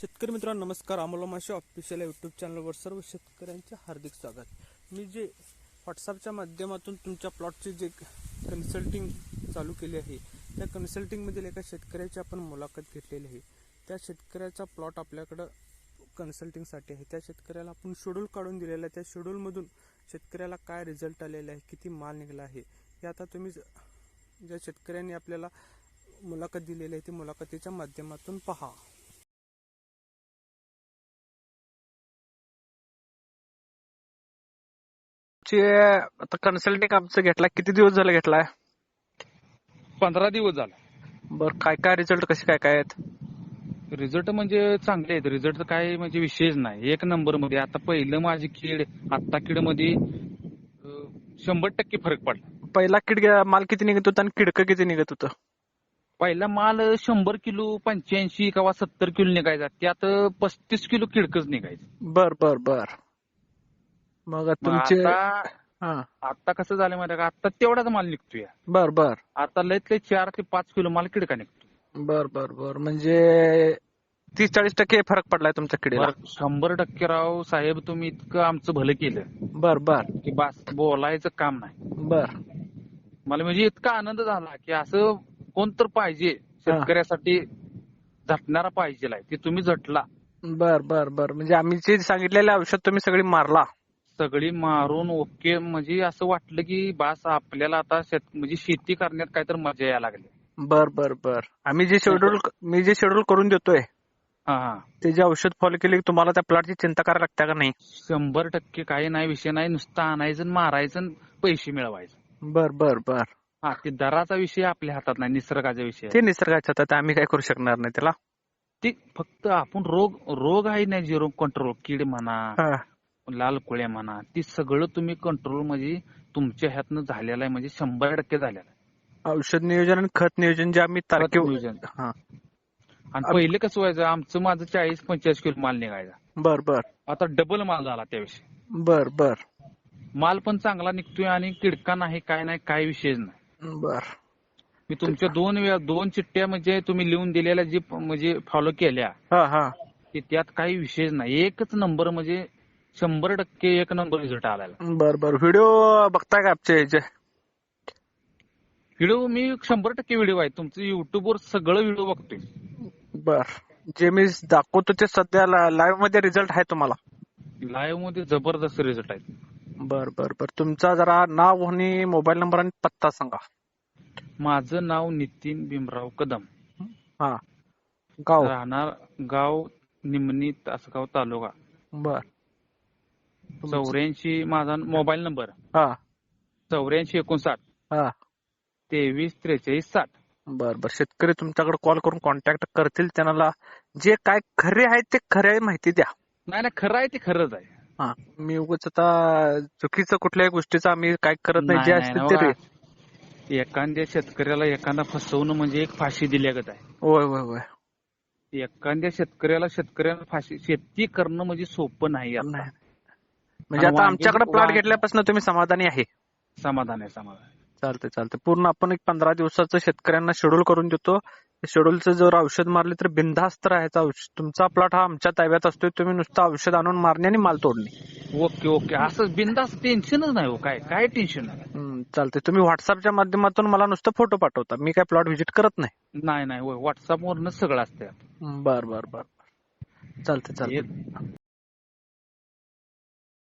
शेतकरी मित्रांनो नमस्कार. आम्हाला माझ्या ऑफिशियल यूट्यूब चॅनलवर सर्व शेतकऱ्यांचे हार्दिक स्वागत. मी जे व्हॉट्सअपच्या माध्यमातून तुमच्या प्लॉटची जे कन्सल्टिंग चालू केली आहे त्या कन्सल्टिंगमधील एका शेतकऱ्याची आपण मुलाखत घेतलेली आहे. त्या शेतकऱ्याचा प्लॉट आपल्याकडं कन्सल्टिंगसाठी आहे. त्या शेतकऱ्याला आपण शेड्यूल काढून दिलेला आहे. त्या शेड्यूलमधून शेतकऱ्याला काय रिझल्ट आलेला आहे किती माल निघाला आहे हे आता तुम्ही ज- ज्या शेतकऱ्यांनी आपल्याला मुलाखत दिलेली आहे ती मुलाखतीच्या माध्यमातून पहा. चे आता कन्सल्टिंग आमचं घेतला किती दिवस झाले घेतलाय? पंधरा दिवस झाला. बर काय काय रिझल्ट कसे काय काय आहेत? रिझल्ट म्हणजे चांगले आहेत. रिझल्ट काय म्हणजे विशेष नाही. एक नंबरमध्ये आता पहिलं माझी कीड आता कीडमध्ये अं, शंभर टक्के फरक पडला. पहिला किड माल किती निघत होता आणि किडकं किती निघत होतं? पहिला माल शंभर किलो पंच्याऐंशी किंवा सत्तर किलो निघायचा. त्यात पस्तीस किलो किडकच निघायचं. बर बर बर. मग तुमचे आता आता कसं झालं माहिती का? आता तेवढाच माल निघतोय. बर बर. आता लयत लय चार ते पाच किलो माल किडका निघतो बर बर बर. म्हणजे तीस चाळीस टक्के फरक पडलाय तुमच्या किडीला? शंभर टक्के राव साहेब तुम्ही इतकं आमचं भलं केलं. बर बर. की बस बोलायचं काम नाही. बर. मला म्हणजे इतका आनंद झाला की असं कोण तर पाहिजे शेतकऱ्यासाठी झटणारा पाहिजे ते तुम्ही झटला. बर बर बर. म्हणजे आम्ही जे सांगितलेले औषध तुम्ही सगळी मारला. सगळी मारून ओके. म्हणजे असं वाटलं की बास आपल्याला आता म्हणजे शेती करण्यात काहीतरी मजा यायला लागली. बर बर बर. आम्ही जे शेड्यूल मी जे शेड्यूल करून देतोय ते जे औषध फॉलो केले की तुम्हाला त्या प्लॉटची चिंता करायला लागते का नाही? शंभर टक्के काही नाही विषय नाही. नुसतं आणायचं आणि मारायचं आणि पैसे मिळवायचं. बर बर बर. हा ते दराचा विषय आपल्या हातात नाही निसर्गाचा विषय. ते निसर्गाच्या हातात आम्ही काय करू शकणार नाही त्याला? ते फक्त आपण रोग रोग आहे ना जे रोग कंट्रोल कीड म्हणा. लाल कोळ्या म्हणा ती सगळं तुम्ही कंट्रोल म्हणजे तुमच्या ह्यातनं झालेलं आहे. म्हणजे शंभर टक्के झालेलं आहे. औषध नियोजन आणि खत नियोजन जे आम्ही नियोजन. हा. आणि पहिले कसं व्हायचं आमचं माझं चाळीस पंचेचाळीस किलो माल निघायचा. बर बर. आता डबल माल झाला त्याविषयी. बर बर. माल पण चांगला निघतोय आणि किडका नाही काय नाही काय विषयच नाही. बर. मी तुमच्या दोन वेळा दोन चिठ्ठ्या म्हणजे तुम्ही लिहून दिलेल्या जी म्हणजे फॉलो केल्या की त्यात काही विषयच नाही. एकच नंबर म्हणजे शंभर टक्के एक नंबर रिझल्ट आला बर बर. व्हिडिओ बघताय का आमचे ह्याचे? व्हिडिओ मी शंभर टक्के व्हिडिओ आहे. तुमचं युट्यूबवर सगळं व्हिडिओ बघतोय. बर. जे मी दाखवतो ते सध्या लाईव्हमध्ये रिझल्ट आहे तुम्हाला? लाईव्हमध्ये जबरदस्त रिझल्ट आहे. बर बर बर. तुमचा जरा नाव आणि मोबाईल नंबर आणि पत्ता सांगा. माझं नाव नितीन भीमराव कदम. हा. गाव? राहणार गाव निमणी तासगाव तालुका. बर. चौऱ्याऐंशी माझा मोबाईल नंबर. हा. चौऱ्याऐंशी एकोणसाठ. हा. तेवीस त्रेचाळीस साठ. बर बर. शेतकरी तुमच्याकडे कॉल करून कॉन्टॅक्ट करतील त्यांना. जे काय खरे आहे ते खरे माहिती द्या. नाही ना खरं आहे ते खरंच आहे. हा. मी उगाच आता चुकीचं कुठल्याही गोष्टीचं आम्ही काय करत नाही. जे नाही, असते नाही, ते. रे एखाद्या शेतकऱ्याला एखादा फसवणं म्हणजे एक फाशी दिल्यागत आहे. होय होय होय. एखाद्या शेतकऱ्याला शेतकऱ्याला फाशी शेती करणं म्हणजे सोपं नाही. नाही. म्हणजे आता आमच्याकडे प्लॉट घेतल्यापासून तुम्ही समाधानी आहे. समाधान आहे समाधान. चालतंय चालतंय. पूर्ण आपण एक पंधरा दिवसाचं शेतकऱ्यांना शेड्यूल करून देतो. शेड्यूलचं जर औषध मारले तर बिनधास्त राहायचं औषध. तुमचा प्लॉट हा आमच्या ताब्यात असतोय तुम्ही नुसतं औषध आणून मारणे आणि माल तोडणे. Okay okay. असं बिंदास टेन्शनच नाही हो काय काय टेन्शन नाही. चालतंय. तुम्ही व्हॉट्सअपच्या माध्यमातून मला नुसतं फोटो पाठवता. मी काय प्लॉट व्हिजिट करत नाही. नाही नाही. व्हॉट्सअप वरनच सगळं असतं बर बर बर चालतंय चालतंय.